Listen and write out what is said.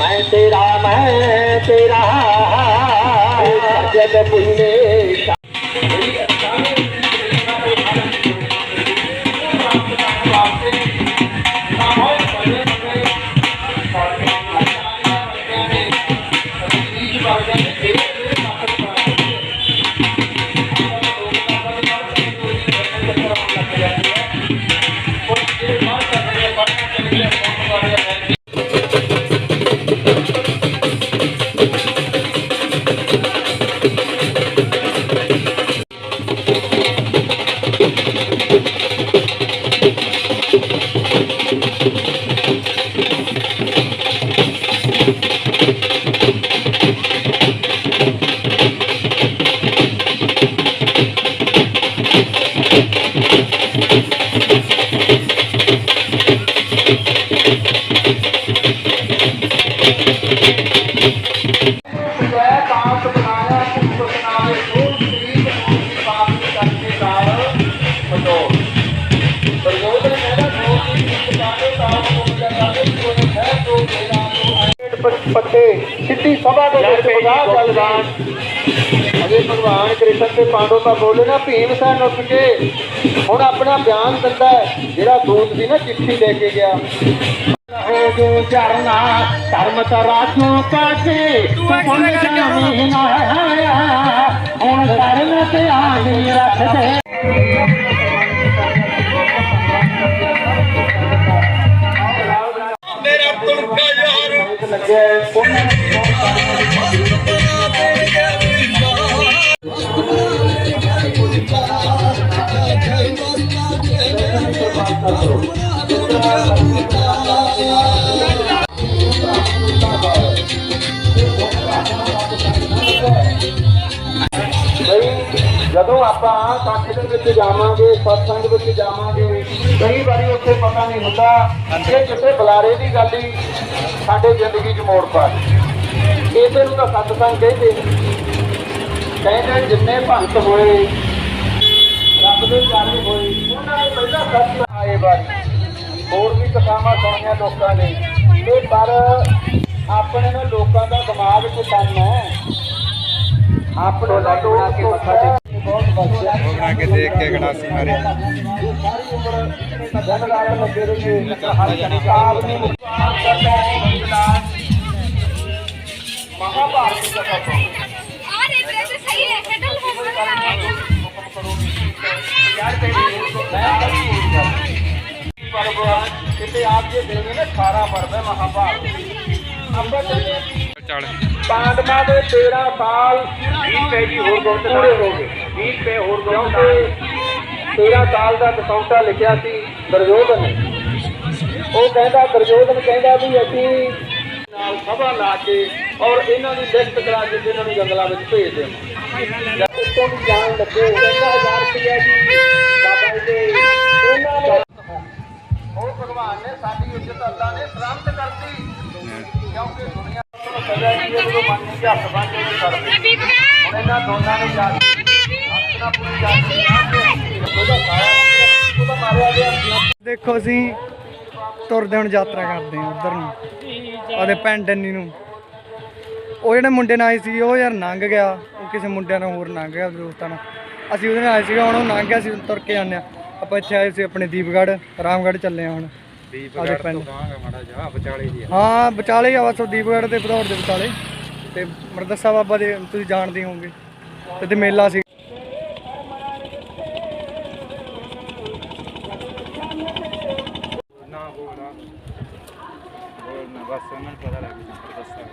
मैं तेरा मैं तेरा। जग पुण्य ਪੱਤੇ ਸਿੱਧੀ ਸਭਾ ਦੇ ਵਿੱਚ ਬਗਾ ਚੱਲਦਾ। ਅਗੇ ਭਗਵਾਨ ਕ੍ਰਿਸ਼ਨ ਤੇ ਪਾਂਡੋ ਤਾਂ ਬੋਲੇ ਨਾ ਭੀਮ ਸੈਨ ਉੱਠ ਕੇ ਹੁਣ ਆਪਣਾ ਬਿਆਨ ਦਿੰਦਾ ਜਿਹੜਾ ਦੂਤ ਸੀ ਨਾ ਚਿੱਠੀ ਲੈ ਕੇ ਗਿਆ। ਹੋ ਜੋ ਚਰਨਾ ਧਰਮ ਤਰਾਜੂ ਕਾਟੇ ਤੂੰ ਪੁੰਨ ਜਾਣੀ ਨਾ ਆਇਆ। ਹੁਣ ਕਰਨ ਤੇ ਆਣੀ ਰੱਖ ਦੇ ਬਈ ਜਦੋਂ ਆਪਾਂ ਕੱਠ ਦੇ ਵਿੱਚ ਜਾਵਾਂਗੇ ਸਤਸੰਗ ਵਿੱਚ ਜਾਵਾਂਗੇ ਕਈ ਵਾਰੀ ਉੱਥੇ ਪਤਾ ਨਹੀਂ ਹੁੰਦਾ ਕਿ ਕਿਸੇ ਬੁਲਾਰੇ ਦੀ ਗੱਲ ਹੀ ਸਾਡੇ ਜ਼ਿੰਦਗੀ 'ਚ ਮੋੜ ਪਾ ਇਸੇ ਨੂੰ ਤਾਂ ਸਤਸੰਗ ਕਹਿੰਦੇ ਕਹਿੰਦੇ ਜਿੰਨੇ ਭਗਤ ਹੋਏ ਰੱਬ ਦੇ ਪਿਆਰੇ ਹੋਏ ਉਹਨਾਂ ਨੇ ਪਹਿਲਾਂ ਸੱਚ ਆਏ ਵਾਰੀ ਹੋਰ ਵੀ ਕਥਾਵਾਂ ਸੁਣੀਆਂ ਲੋਕਾਂ ਨੇ ਇਹ ਪਰ ਆਪਣੇ ਨੂੰ ਲੋਕਾਂ ਦਾ ਦਿਮਾਗ 'ਚ ਕੰਮ ਹੈ। ਆਪਣੇ ਦਾ ਲੋਕ ਕੇ ਮੱਥਾ ਟੇਕ ਬਹੁਤ ਵਧੀਆ ਬਣਾ ਕੇ ਦੇਖ ਕੇ ਗਣਾਸੀ ਮਾਰੇ। ਸਾਰੀ ਉਮਰ ਦਿਨ ਰਾਤ ਲੱਗੇ ਰਹੇ ਹਰ ਕਣੀ ਆਪ ਨੇ ਮੁਕਤਾਰ ਕਰਦਾ ਹੈ ਮਹਾਭਾਰਤ ਦੀ ਕਥਾ कितने आपके दिल में ना सारा पर्व है महाभारत ਆਪਾਂ ਕਹਿੰਦੇ ਹਾਂ ਕਿ ਚੱਲ ਪਾਂਡਵਾਂ ਦੇ 13 ਸਾਲ 20 ਪੈ ਜੀ ਹੋਰ ਗੁਣ ਪੂਰੇ ਹੋ ਗਏ 20 ਪੈ ਹੋਰ ਗੁਣ ਕਿਉਂਕਿ 13 ਸਾਲ ਦਾ ਦਸੌਂਟਾ ਲਿਖਿਆ ਸੀ ਦੁਰਯੋਧਨ ਨੇ ਉਹ ਕਹਿੰਦਾ ਦੁਰਯੋਧਨ ਕਹਿੰਦਾ ਵੀ ਅਸੀਂ ਨਾਲ ਸਭਾ ਲਾ ਕੇ ਔਰ ਇਹਨਾਂ ਦੀ ਲਿਸਟ ਕਰਾ ਕੇ ਤੇ ਇਹਨਾਂ ਨੂੰ ਜੰਗਲਾਂ ਵਿੱਚ ਭੇਜ ਦੇਵਾਂ ਜਦ ਉੱਤੋਂ ਵੀ ਜਾਣ ਲੱਗੇ 3000 ਰੁਪਇਆ ਜੀ ਬਾਬਾ ਜੀ ਦੇ ਉਹਨਾਂ ਨੇ ਉਹ ਭਗਵਾਨ ਨੇ ਸਾਡੀ ਇੱਜ਼ਤ ਅੱਲਾ ਨੇ ਸਲਾਮਤ ਕਰਤੀ। ਕਿਉਂਕਿ ਦੁਨੀਆ ਨੂੰ ਸਜ਼ਾ ਕੀ ਹੈ ਜਦੋਂ ਮਨ ਨੂੰ ਹੱਥ ਬੰਨ ਕੇ ਕਰਦੇ ਹੁਣ ਇਹਨਾਂ ਦੋਨਾਂ ਨੇ ਜਾ ਕੇ ਆਪਣਾ ਪੂਰੀ ਜਾ ਕੇ ਉਹਦਾ ਸਾਰਾ ਉਹਦਾ ਮਾਰਿਆ ਗਿਆ। ਦੇਖੋ ਅਸੀਂ ਤੁਰਦੇ ਹੁਣ ਯਾਤਰਾ ਕਰਦੇ ਹਾਂ ਉਧਰ ਨੂੰ। ਉਹਦੇ ਪਿੰਡ ਡੰਨੀ ਨੂੰ। ਉਹ ਜਿਹੜੇ ਮੁੰਡੇ ਨਾਲ ਆਏ ਸੀ ਉਹ ਯਾਰ ਲੰਘ ਗਿਆ। ਉਹ ਕਿਸੇ ਮੁੰਡਿਆਂ ਨਾਲ ਹੋਰ ਲੰਘ ਗਿਆ ਦੋਸਤਾਂ ਨਾਲ। ਅਸੀਂ ਉਹਦੇ ਨਾਲ ਆਏ ਸੀਗਾ ਹੁਣ ਉਹ ਲੰਘ ਗਿਆ ਸੀ ਤੁਰ ਕੇ ਆਉਂਦੇ ਹਾਂ। ਆਪਾਂ ਇੱਥੇ ਆਏ ਸੀ ਆਪਣੇ ਦੀਪਗੜ੍ਹ ਰਾਮਗੜ੍ਹ ਚੱਲੇ ਆ ਹੁਣ। ਦੀਪਗੜ੍ਹ ਤੋਂ ਗਾਂਗਾ ਮਾੜਾ ਜਾ ਵਿਚਾਲੇ ਦੀ ਆ। ਹਾਂ ਵਿਚਾਲੇ ਆ ਬਸ ਤੇ ਭਦੌੜ ਦੇ ਵਿਚਾਲੇ। ਤੇ ਮਰਦਸਾ ਬਾਬਾ ਦੇ ਤੁਸੀਂ ਜਾਣਦੇ ਹੋਵੋਗੇ। ਤੇ ਤੇ ਮੇਲਾ ਸੀ। ਨਾ ਬੋਲਣਾ ਬੋਲਣਾ ਬਸ ਉਹਨਾਂ ਨੂੰ ਪਤਾ ਲੱਗ ਗਿਆ ਦੱਸਾਂ